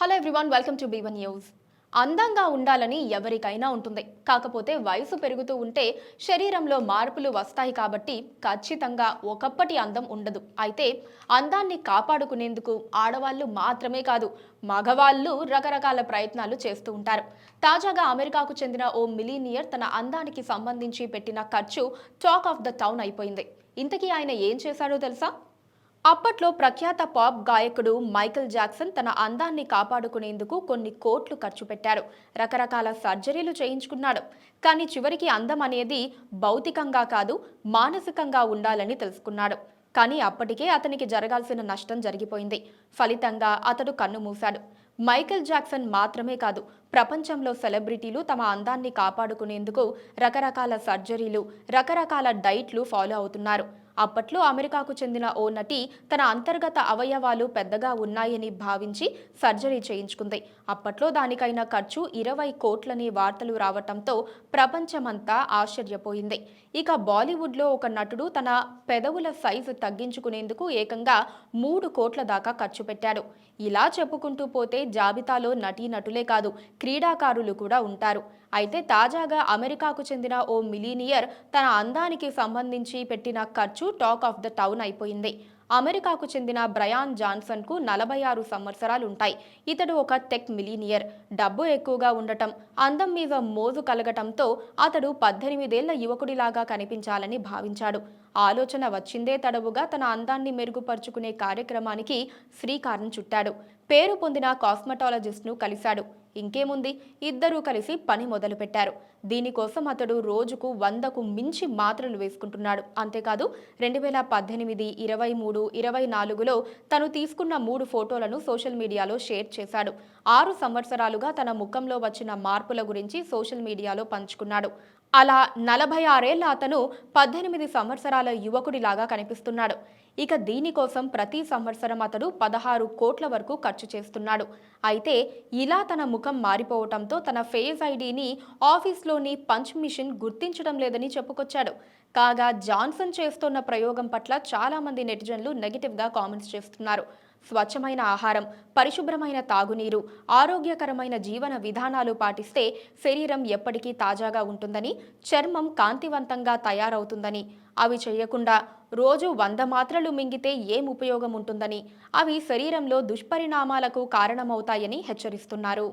Hello everyone welcome to B one news అందంగా ఉండాలని ఎవరికైనా ఉంటుంది. కాకపోతే వయసు పెరుగుతూ ఉంటే శరీరంలో మార్పులు వస్తాయి కాబట్టి ఖచ్చితంగా ఒకప్పటి అందం ఉండదు. అయితే అందాన్ని కాపాడుకునేందుకు ఆడవాళ్ళు మాత్రమే కాదు మగవాళ్ళు రకరకాల ప్రయత్నాలు చేస్తూ ఉంటారు. తాజాగా అమెరికాకు చెందిన ఓ మిలీనియర్ తన అందానికి సంబంధించి పెట్టిన ఖర్చు టాక్ ఆఫ్ ద టౌన్ అయిపోయింది. ఇంతకీ ఆయన ఏం చేశాడో తెలుసా? అప్పట్లో ప్రఖ్యాత పాప్ గాయకుడు మైకేల్ జాక్సన్ తన అందాన్ని కాపాడుకునేందుకు కొన్ని కోట్లు ఖర్చు పెట్టారు. రకరకాల సర్జరీలు చేయించుకున్నాడు. కానీ చివరికి అందం అనేది భౌతికంగా కాదు మానసికంగా ఉండాలని తెలుసుకున్నాడు. కానీ అప్పటికే అతనికి జరగాల్సిన నష్టం జరిగిపోయింది. ఫలితంగా అతడు కన్ను మూశాడు. మైకేల్ జాక్సన్ మాత్రమే కాదు ప్రపంచంలో సెలబ్రిటీలు తమ అందాన్ని కాపాడుకునేందుకు రకరకాల సర్జరీలు రకరకాల డైట్లు ఫాలో అవుతున్నారు. అప్పట్లో అమెరికాకు చెందిన ఓ నటి తన అంతర్గత అవయవాలు పెద్దగా ఉన్నాయని భావించి సర్జరీ చేయించుకుంది. అప్పట్లో దానికైన ఖర్చు ఇరవై కోట్లని వార్తలు రావటంతో ప్రపంచమంతా ఆశ్చర్యపోయింది. ఇక బాలీవుడ్లో ఒక నటుడు తన పెదవుల సైజు తగ్గించుకునేందుకు ఏకంగా మూడు కోట్ల దాకా ఖర్చు పెట్టాడు. ఇలా చెప్పుకుంటూ పోతే జాబితాలో నటీనటులే కాదు క్రీడాకారులు కూడా ఉంటారు. అయితే తాజాగా అమెరికాకు చెందిన ఓ మిలీనియర్ తన అందానికి సంబంధించి పెట్టిన ఖర్చు టాక్ ఆఫ్ ద టౌన్ అయిపోయింది. అమెరికాకు చెందిన బ్రయాన్ జాన్సన్కు నలభై ఆరు సంవత్సరాలు ఉంటాయి ఇతడు ఒక టెక్ మిలీనియర్. డబ్బు ఎక్కువగా ఉండటం అందం మీద మోజు కలగటంతో అతడు పద్దెనిమిదేళ్ళ యువకుడిలాగా కనిపించాలని భావించాడు. ఆలోచన వచ్చిందే తడవుగా తన అందాన్ని మెరుగుపరుచుకునే కార్యక్రమానికి శ్రీకారం చుట్టాడు. పేరు పొందిన కాస్మెటాలజిస్ట్ను కలిశాడు. ఇంకేముంది? ఇద్దరూ కలిసి పని మొదలుపెట్టారు. దీనికోసం అతడు రోజుకు వందకు మించి మాత్రలు వేసుకుంటున్నాడు. అంతేకాదు రెండు వేల పద్దెనిమిది ఇరవై మూడు ఇరవై నాలుగులో తను తీసుకున్న మూడు ఫోటోలను సోషల్ మీడియాలో షేర్ చేశాడు. ఆరు సంవత్సరాలుగా తన ముఖంలో వచ్చిన మార్పుల గురించి సోషల్ మీడియాలో పంచుకున్నాడు. అలా నలభై ఆరేళ్ళ అతను పద్దెనిమిది సంవత్సరాల యువకుడిలాగా కనిపిస్తున్నాడు. ఇక దీనికోసం ప్రతి సంవత్సరం అతడు పదహారు కోట్ల వరకు ఖర్చు చేస్తున్నాడు. అయితే ఇలా తన ముఖం మారిపోవటంతో తన ఫేస్ ఐడిని ఆఫీస్లోని పంచ్ మిషన్ గుర్తించడం లేదని చెప్పుకొచ్చాడు. కాగా జాన్సన్ చేస్తున్న ప్రయోగం పట్ల చాలామంది నెటిజన్లు నెగిటివ్గా కామెంట్స్ చేస్తున్నారు. స్వచ్ఛమైన ఆహారం పరిశుభ్రమైన తాగునీరు ఆరోగ్యకరమైన జీవన విధానాలు పాటిస్తే శరీరం ఎప్పటికీ తాజాగా ఉంటుందని చర్మం కాంతివంతంగా తయారవుతుందని. అవి చేయకుండా రోజు వంద మాత్రలు మింగితే ఏం ఉపయోగం ఉంటుందని అవి శరీరంలో దుష్పరిణామాలకు కారణమవుతాయని హెచ్చరిస్తున్నారు.